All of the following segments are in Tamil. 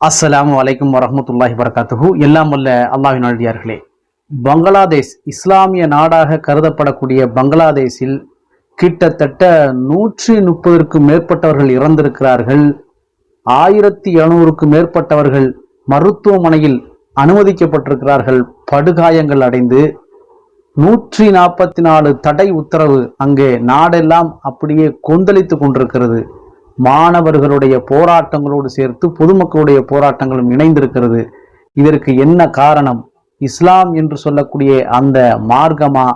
அஸ்ஸலாமு வலைக்கம் வரமத்துல்லாஹி வரகாத்துஹூ எல்லாம் வல்ல அல்லாஹின் அழுதியார்களே பங்களாதேஷ் இஸ்லாமிய நாடாக கருதப்படக்கூடிய பங்களாதேஷில் கிட்டத்தட்ட நூற்றி முப்பதற்கும் மேற்பட்டவர்கள் இறந்திருக்கிறார்கள். ஆயிரத்தி எழுநூறுக்கும் மேற்பட்டவர்கள் மருத்துவமனையில் அனுமதிக்கப்பட்டிருக்கிறார்கள். படுகாயங்கள் அடைந்து நூற்றி நாற்பத்தி நாலு தடை உத்தரவு அங்கே நாடெல்லாம் அப்படியே கொந்தளித்து கொண்டிருக்கிறது. மாணவர்களுடைய போராட்டங்களோடு சேர்த்து பொதுமக்களுடைய போராட்டங்களும் இணைந்திருக்கிறது. இதற்கு என்ன காரணம்? இஸ்லாம் என்று சொல்லக்கூடிய அந்த மார்க்கமா?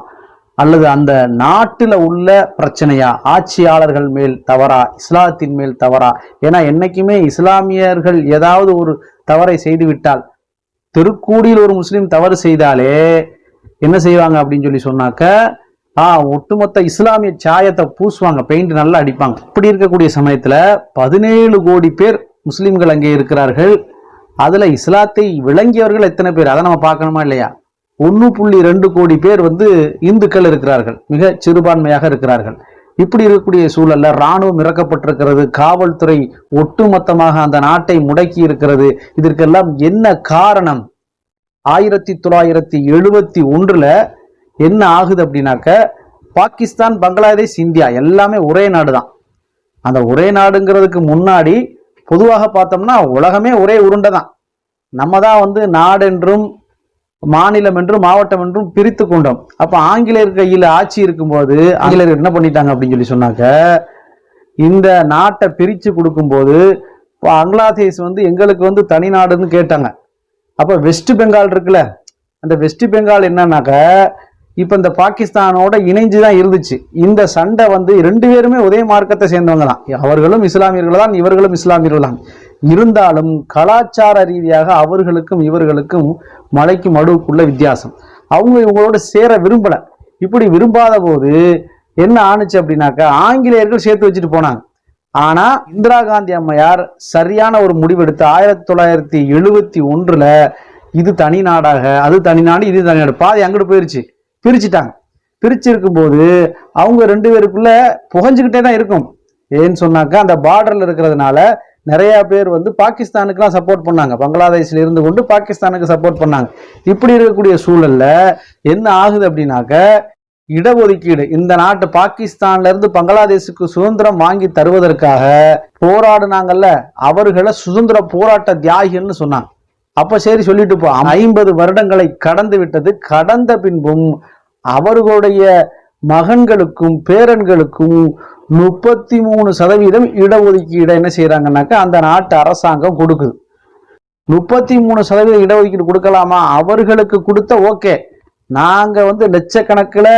அல்லது அந்த நாட்டில் உள்ள பிரச்சனையா? ஆட்சியாளர்கள் மேல் தவறா? இஸ்லாத்தின் மேல் தவறா? ஏன்னா என்னைக்குமே இஸ்லாமியர்கள் ஏதாவது ஒரு தவறை செய்துவிட்டால் தெருக்கூடியில் ஒரு முஸ்லீம் தவறு செய்தாலே என்ன செய்வாங்க அப்படின்னு சொல்லி சொன்னாக்க ஆ ஒட்டுமொத்த இஸ்லாமிய சாயத்தை பூசுவாங்க பெயிண்ட் நல்லா அடிப்பாங்க. இப்படி இருக்கக்கூடிய சமயத்துல பதினேழு கோடி பேர் முஸ்லீம்கள் அங்கே இருக்கிறார்கள். அதுல இஸ்லாத்தை விளங்கியவர்கள் எத்தனை பேர்? அதை நம்ம பார்க்கணுமா இல்லையா? ஒன்று புள்ளி ரெண்டு கோடி பேர் வந்து இந்துக்கள் இருக்கிறார்கள். மிக சிறுபான்மையாக இருக்கிறார்கள். இப்படி இருக்கக்கூடிய சூழல்ல ராணுவம் இறக்கப்பட்டிருக்கிறது. காவல்துறை ஒட்டுமொத்தமாக அந்த நாட்டை முடக்கி இருக்கிறது. இதற்கெல்லாம் என்ன காரணம்? ஆயிரத்தி தொள்ளாயிரத்தி எழுபத்தி ஒன்றுல என்ன ஆகுது அப்படின்னாக்க பாகிஸ்தான் பங்களாதேஷ் இந்தியா எல்லாமே ஒரே நாடு தான் அந்த ஒரே நாடுங்கிறதுக்கு முன்னாடி பொதுவாக பார்த்தோம்னா உலகமே ஒரே உருண்டை தான் நம்ம தான் வந்து நாடென்றும் மாநிலம் என்றும் மாவட்டம் என்றும் பிரித்து கொண்டோம். அப்ப ஆங்கிலேயர் கையில் ஆட்சி இருக்கும்போது ஆங்கிலேயர் என்ன பண்ணிட்டாங்க அப்படின்னு சொல்லி சொன்னாக்க இந்த நாட்டை பிரித்து கொடுக்கும்போது பங்களாதேஷ் வந்து எங்களுக்கு வந்து தனி நாடுன்னு கேட்டாங்க. அப்போ வெஸ்ட் பெங்கால் இருக்குல்ல அந்த வெஸ்ட் பெங்கால் என்னன்னாக்க இப்போ இந்த பாகிஸ்தானோட இணைஞ்சு தான் இருந்துச்சு. இந்த சண்டை வந்து ரெண்டு பேருமே ஒரே மார்க்கத்தை சேர்ந்தவங்க தான் அவர்களும் இஸ்லாமியர்கள் தான் இவர்களும் இஸ்லாமியர்கள் தான். இருந்தாலும் கலாச்சார ரீதியாக அவர்களுக்கும் இவர்களுக்கும் மலைக்கும் மடுவுக்குள்ள வித்தியாசம். அவங்க இவங்களோட சேர விரும்பலை. இப்படி விரும்பாத போது என்ன ஆணுச்சு அப்படின்னாக்கா ஆங்கிலேயர்கள் சேர்த்து வச்சுட்டு போனாங்க. ஆனா இந்திரா காந்தி அம்மையார் சரியான ஒரு முடிவெடுத்து ஆயிரத்தி தொள்ளாயிரத்தி எழுபத்தி ஒன்றுல இது தனி நாடாக அது தனி நாடு இது தனி நாடு பாதி அங்கிட்டு போயிருச்சு. பிரிச்சுட்டாங்க. பிரிச்சிருக்கும் போது அவங்க ரெண்டு பேருக்குள்ள புகஞ்சுக்கிட்டே தான் இருக்கும். ஏன்னு சொன்னாக்கா அந்த பார்டர்ல இருக்கிறதுனால நிறைய பேர் வந்து பாகிஸ்தானுக்குலாம் சப்போர்ட் பண்ணாங்க. பங்களாதேஷ்ல இருந்து கொண்டு பாகிஸ்தானுக்கு சப்போர்ட் பண்ணாங்க. இப்படி இருக்கக்கூடிய சூழல்ல என்ன ஆகுது அப்படின்னாக்க இடஒதுக்கீடு. இந்த நாட்டு பாகிஸ்தான்ல இருந்து பங்களாதேஷுக்கு சுதந்திரம் வாங்கி தருவதற்காக போராடுனாங்கல்ல அவர்களை சுதந்திர போராட்ட தியாகிகள்னு சொன்னாங்க. அப்ப சரி சொல்லிட்டு போ. ஐம்பது வருடங்களை கடந்து விட்டது. கடந்த பின்பும் அவர்களுடைய மகன்களுக்கும் பேரன்களுக்கும் முப்பத்தி மூணு சதவீதம் இடஒதுக்கீடை என்ன செய்யறாங்கன்னாக்கா அந்த நாட்டு அரசாங்கம் கொடுக்குது. முப்பத்தி மூணு சதவீதம் இடஒதுக்கீடு கொடுக்கலாமா? அவர்களுக்கு கொடுத்த ஓகே. நாங்க வந்து லட்சக்கணக்கில்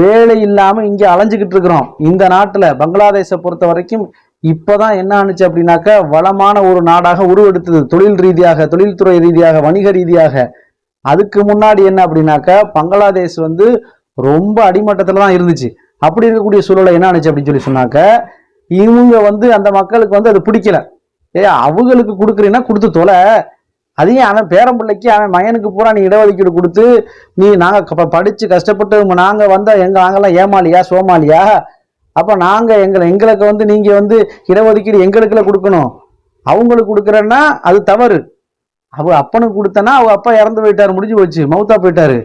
வேலை இல்லாம இங்க அலைஞ்சுக்கிட்டு இருக்கிறோம். இந்த நாட்டுல பங்களாதேஷை பொறுத்த வரைக்கும் இப்போதான் என்ன ஆணுச்சு அப்படின்னாக்க வளமான ஒரு நாடாக உருவெடுத்தது தொழில் ரீதியாக தொழில்துறை ரீதியாக வணிக ரீதியாக. அதுக்கு முன்னாடி என்ன அப்படின்னாக்க பங்களாதேஷ் வந்து ரொம்ப அடிமட்டத்தில் தான் இருந்துச்சு. அப்படி இருக்கக்கூடிய சூழலை என்ன ஆணுச்சு அப்படின்னு சொல்லி சொன்னாக்க இவங்க வந்து அந்த மக்களுக்கு வந்து அது பிடிக்கல. ஏ அவங்களுக்கு கொடுக்குறீங்கன்னா கொடுத்து தொலை. அதையும் அவன் பேரம்பிள்ளைக்கு அவன் மகனுக்கு பூரா நீ இடஒதுக்கீடு கொடுத்து நீ நாங்கள் படித்து கஷ்டப்பட்டு நாங்கள் வந்தால் எங்கள் நாங்கள்லாம் ஏமாலியா சோமாலியா அப்போ நாங்கள் எங்களை எங்களுக்கு வந்து நீங்கள் வந்து இடஒதுக்கீடு எங்களுக்குள்ள கொடுக்கணும். அவங்களுக்கு கொடுக்குறேன்னா அது தவறு. அவ அப்பனுக்கு கொடுத்தனா அவள் அப்பா இறந்து போயிட்டாரு முடிஞ்சு போச்சு மௌத்தா போயிட்டாரு.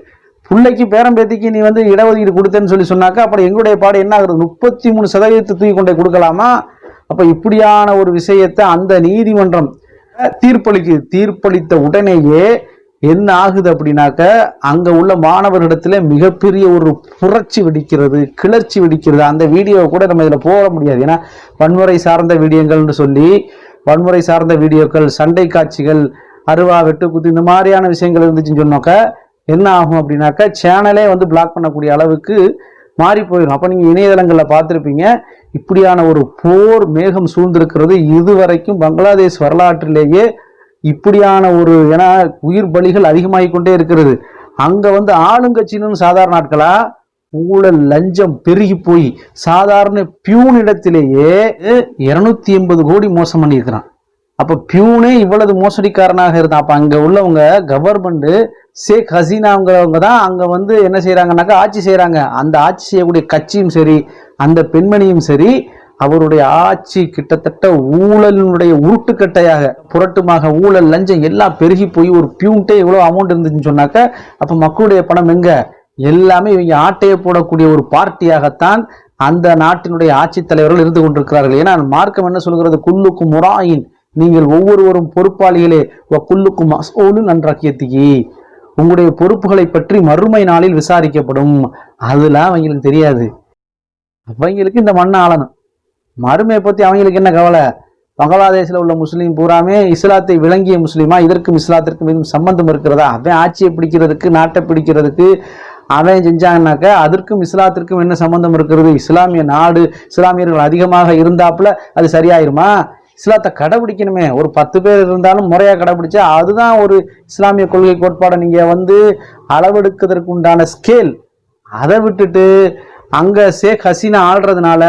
பிள்ளைக்கு பேரம்பேத்திக்கு நீ வந்து இடஒதுக்கீடு கொடுத்தேன்னு சொல்லி சொன்னாக்கா அப்புறம் எங்களுடைய பாடு என்ன ஆகுறது முப்பத்தி மூணு சதவீதத்தை தூக்கி கொண்டே கொடுக்கலாமா? அப்போ இப்படியான ஒரு விஷயத்தை அந்த நீதிமன்றம் தீர்ப்பளிக்கு தீர்ப்பளித்த உடனேயே என்ன ஆகுது அப்படின்னாக்க அங்கே உள்ள மாணவர்களிடத்துல மிகப்பெரிய ஒரு புரட்சி வெடிக்கிறது கிளர்ச்சி வெடிக்கிறது. அந்த வீடியோவை கூட நம்ம இதில் போட முடியாது. ஏன்னா வன்முறை சார்ந்த வீடியோங்கள்னு சொல்லி வன்முறை சார்ந்த வீடியோக்கள் சண்டை காட்சிகள் அருவா வெட்டுக்குத்து இந்த மாதிரியான விஷயங்கள் இருந்துச்சுன்னு சொன்னாக்க என்ன ஆகும் அப்படின்னாக்கா சேனலே வந்து பிளாக் பண்ணக்கூடிய அளவுக்கு மாறி போயிடும். அப்போ நீங்கள் இணையதளங்களில் பார்த்துருப்பீங்க இப்படியான ஒரு போர் மேகம் சூழ்ந்திருக்கிறது இதுவரைக்கும் பங்களாதேஷ் வரலாற்றிலேயே இப்படியான ஒரு ஏன்னா உயிர் பலிகள் அதிகமாகிக் கொண்டே இருக்கிறது. அங்கே வந்து ஆளுங்கட்சின்னு சாதாரண ஆட்களா ஊழல் லஞ்சம் பெருகி போய் சாதாரண பியூன் இடத்திலேயே இருநூத்தி எண்பது கோடி மோசம் பண்ணியிருக்கிறான். அப்போ பியூனே இவ்வளவு மோசடிக்காரனாக இருந்தான். அப்போ அங்கே உள்ளவங்க கவர்மெண்ட்டு ஷேக் ஹசீனாங்கிறவங்க தான் அங்கே வந்து என்ன செய்கிறாங்கனாக்கா ஆட்சி செய்கிறாங்க அந்த ஆட்சி செய்யக்கூடிய கட்சியும் சரி அந்த பெண்மணியும் சரி அவருடைய ஆட்சி கிட்டத்தட்ட ஊழலினுடைய உருட்டுக்கட்டையாக புரட்டுமாக ஊழல் லஞ்சம் எல்லாம் பெருகி போய் ஒரு பியூன்ட்டே இவ்வளோ அமௌண்ட் இருந்துச்சுன்னு சொன்னாக்க அப்போ மக்களுடைய பணம் எங்க? எல்லாமே இவங்க ஆட்டையை போடக்கூடிய ஒரு பார்ட்டியாகத்தான் அந்த நாட்டினுடைய ஆட்சித்தலைவர்கள் இருந்து கொண்டிருக்கிறார்கள். ஏன்னா மார்க்கம் என்ன சொல்கிறது? குல்லுக்கும் முராயின். நீங்கள் ஒவ்வொருவரும் பொறுப்பாளிகளே வ குல்லுக்கும் மசோலு நன்றாக்கியத்திகி உங்களுடைய பொறுப்புகளை பற்றி மறுமை நாளில் விசாரிக்கப்படும். அதெல்லாம் அவங்களுக்கு தெரியாது. அவங்களுக்கு இந்த மண்ணை ஆளணும் மறுமையை பற்றி அவங்களுக்கு என்ன கவலை? பங்களாதேஷில் உள்ள முஸ்லீம் பூராமே இஸ்லாத்தை விளங்கிய முஸ்லீமா? இதற்கும் இஸ்லாத்திற்கும் எதுவும் சம்பந்தம் இருக்கிறதா? அவன் ஆட்சியை பிடிக்கிறதுக்கு நாட்டை பிடிக்கிறதுக்கு அவன் செஞ்சாங்கனாக்க அதற்கும் இஸ்லாத்திற்கும் என்ன சம்பந்தம் இருக்கிறது? இஸ்லாமிய நாடு இஸ்லாமியர்கள் அதிகமாக இருந்தாப்புல அது சரியாயிருமா? இஸ்லாத்தை கடைபிடிக்கணுமே. ஒரு பத்து பேர் இருந்தாலும் முறையாக கடைபிடிச்சா அதுதான் ஒரு இஸ்லாமிய கொள்கை கோட்பாடை நீங்கள் வந்து அளவெடுக்கிறதுக்கு உண்டான ஸ்கேல் அதை விட்டுட்டு அங்கே ஷேக் ஹசீனா ஆள்றதுனால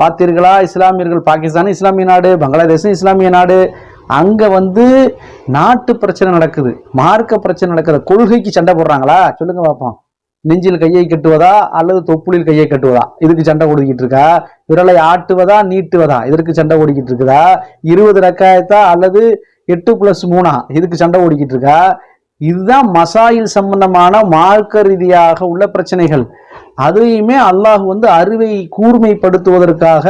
பார்த்தீர்களா? இஸ்லாமியர்கள் பாகிஸ்தான் இஸ்லாமிய நாடு பங்களாதேஷும் இஸ்லாமிய நாடு. அங்கே வந்து நாட்டு பிரச்சனை நடக்குது. மார்க்க பிரச்சனை நடக்குது. கொள்கைக்கு சண்டை போடுறாங்களா? சொல்லுங்க பார்ப்போம் நெஞ்சில் கையை கட்டுவதா அல்லது தொப்புளில் கையை கட்டுவதா? இதுக்கு சண்டை ஓடிக்கிட்டு இருக்கா? விரலை ஆட்டுவதா நீட்டுவதா? இதற்கு சண்டை ஓடிக்கிட்டு இருக்குதா? இருபது ரக்காயத்தா அல்லது எட்டு பிளஸ் மூணா? இதுக்கு சண்டை ஓடிக்கிட்டு இருக்கா? இதுதான் மசாயில் சம்பந்தமான மார்க்க ரீதியாக உள்ள பிரச்சனைகள். அதையுமே அல்லாஹ் வந்து அறிவை கூர்மைப்படுத்துவதற்காக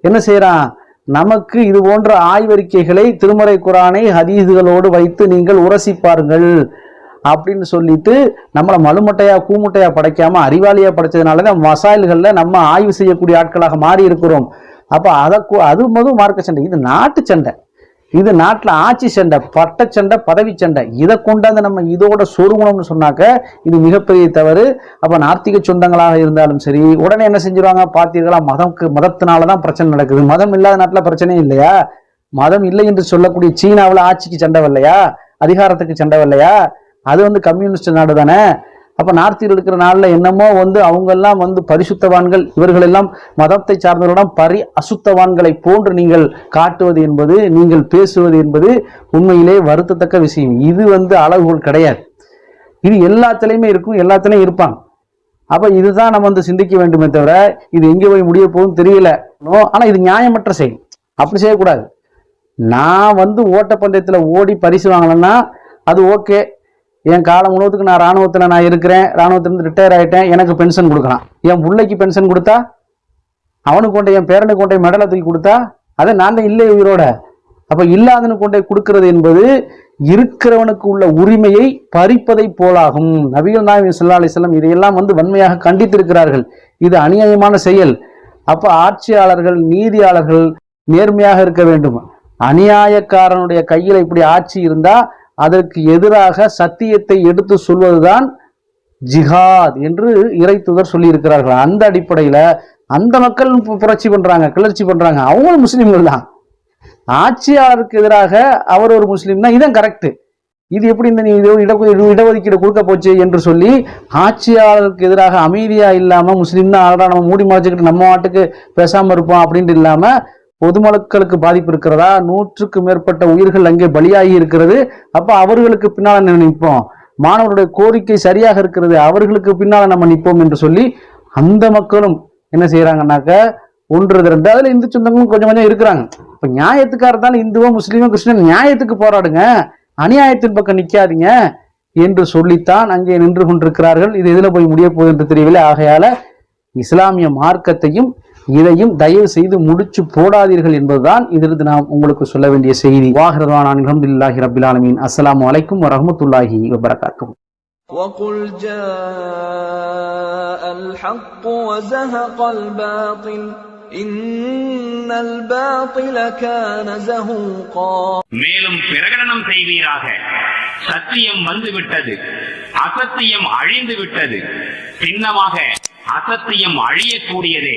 என்ன செய்கிறான் நமக்கு இது போன்ற ஆய்வறிக்கைகளை திருமறை குரானை ஹதீதுகளோடு வைத்து நீங்கள் உரசி பாருங்கள் அப்படின்னு சொல்லிட்டு நம்மளை மலுமட்டையா கூமுட்டையா படைக்காம அறிவாளியா படைச்சதுனால தான் மசாயில்கள்ல நம்ம ஆய்வு செய்யக்கூடிய ஆட்களாக மாறி இருக்கிறோம் அப்போ அதை அது மது மார்க்க சண்டை. இது நாட்டு சண்டை. இது நாட்டில் ஆட்சி சண்டை பட்ட சண்டை பதவி சண்டை. இதை கொண்டாந்து நம்ம இதோட சொருகணும்னு சொன்னாக்க இது மிகப்பெரிய தவறு. அப்போ நார்த்திக சொந்தங்களாக இருந்தாலும் சரி உடனே என்ன செஞ்சிருவாங்க பார்த்தீர்களா? மதம்க்கு மதத்தினாலதான் பிரச்சனை நடக்குது. மதம் இல்லாத நாட்டில் பிரச்சனை இல்லையா? மதம் இல்லை என்று சொல்லக்கூடிய சீனாவில் ஆட்சிக்கு சண்டை வரலையா? அதிகாரத்துக்கு சண்டை வரலையா? அது வந்து கம்யூனிஸ்ட் நாடு தானே அப்போ நார்த்தில் இருக்கிற நாளில் என்னமோ வந்து அவங்கெல்லாம் வந்து பரிசுத்தவான்கள் இவர்களெல்லாம் மதத்தை சார்ந்தவரிடம் பரி அசுத்தவான்களை போன்று நீங்கள் காட்டுவது என்பது நீங்கள் பேசுவது என்பது உண்மையிலே வருத்தத்தக்க விஷயம். இது வந்து அளவுகோல் கிடையாது. இது எல்லாத்துலேயுமே இருக்கும் எல்லாத்துலேயும் இருப்பாங்க. அப்போ இதுதான் நம்ம வந்து சிந்திக்க வேண்டுமே தவிர இது எங்கே போய் முடிய போகும்னு தெரியல. ஆனால் இது நியாயமற்ற செயல். அப்படி செய்யக்கூடாது. நான் வந்து ஓட்டப்பந்தயத்தில் ஓடி பரிசு வாங்கலைன்னா அது ஓகே. என் காலம் முழுவதுக்கு நான் ராணுவத்தில் நான் இருக்கிறேன். இராணுவத்திலேருந்து ரிட்டையர் ஆகிட்டேன் எனக்கு பென்ஷன் கொடுக்கலாம். என் பிள்ளைக்கு பென்ஷன் கொடுத்தா அவனுக்கு கொண்ட என் பேரனுக்கு கொண்ட மெடலை தூக்கி கொடுத்தா அதை நான் தான் இல்லை உயிரோட. அப்போ இல்லாதனு கொண்டே கொடுக்கிறது என்பது இருக்கிறவனுக்கு உள்ள உரிமையை பறிப்பதை போலாகும். நபிகள் நாயகம் ஸல்லல்லாஹு அலைஹி இதையெல்லாம் வந்து வன்மையாக கண்டித்திருக்கிறார்கள். இது அநியாயமான செயல். அப்போ ஆட்சியாளர்கள் நீதியாளர்கள் நேர்மையாக இருக்க வேண்டும். அநியாயக்காரனுடைய கையில் இப்படி ஆட்சி இருந்தால் அதற்கு எதிராக சத்தியத்தை எடுத்து சொல்வதுதான் ஜிஹாத் என்று இறை தூதர் அந்த அடிப்படையில அந்த மக்கள் பு- புரட்சி பண்றாங்க கிளர்ச்சி பண்றாங்க. அவங்களும் முஸ்லீம்கள் தான். ஆட்சியாளருக்கு எதிராக அவர் ஒரு முஸ்லீம். தான் இதான் கரெக்ட் இது எப்படி இந்த நீ இட- இட- இடஒதுக்கீடு கொடுக்க போச்சு என்று சொல்லி ஆட்சியாளருக்கு எதிராக அமைதியா இல்லாம முஸ்லீம் தான் ஆள்றா நம்ம மூடி மறைச்சிக்கிட்டு நம்ம நாட்டுக்கு பேசாம இருப்போம் அப்படின்ட்டு இல்லாம பொதுமக்களுக்கு பாதிப்பு இருக்கிறதா? நூற்றுக்கு மேற்பட்ட உயிர்கள் அங்கே பலியாகி இருக்கிறது. அப்போ அவர்களுக்கு பின்னால் நம்ம நிற்போம். மாணவருடைய கோரிக்கை சரியாக இருக்கிறது. அவர்களுக்கு பின்னால் நம்ம நிற்போம் என்று சொல்லி அந்த மக்களும் என்ன செய்யறாங்கன்னாக்க ஒன்று திரண்டு அதில் இந்து சொந்தங்களும் கொஞ்சம் கொஞ்சம் இருக்கிறாங்க. இப்போ நியாயத்துக்காக இருந்தாலும் இந்துவோ முஸ்லீமோ கிறிஸ்டியன் நியாயத்துக்கு போராடுங்க. அநியாயத்தின் பக்கம் நிற்காதீங்க என்று சொல்லித்தான் அங்கே நின்று கொண்டிருக்கிறார்கள். இது எதில் போய் முடிய போகுது என்று தெரியவில்லை. ஆகையால இஸ்லாமிய மார்க்கத்தையும் இதையும் தயவு செய்து முடிச்சு போடாதீர்கள் என்பதுதான் இதிலிருந்து நாம் உங்களுக்கு சொல்ல வேண்டிய செய்தி வாஹிரதான அல்ஹம்துலில்லாஹி ரபில் ஆலமீன் அஸ்ஸலாமு அலைக்கும் வரஹ்மத்துல்லாஹி வபரகாத்துஹு وقل جاء الحق وزهق الباطل إن الباطل كان زهوقا மேலும் பிரகடனம் செய்வீராக சத்தியம் வந்துவிட்டது அசத்தியம் அழிந்து விட்டது சின்னமாக அசத்தியம் அழியக்கூடியதே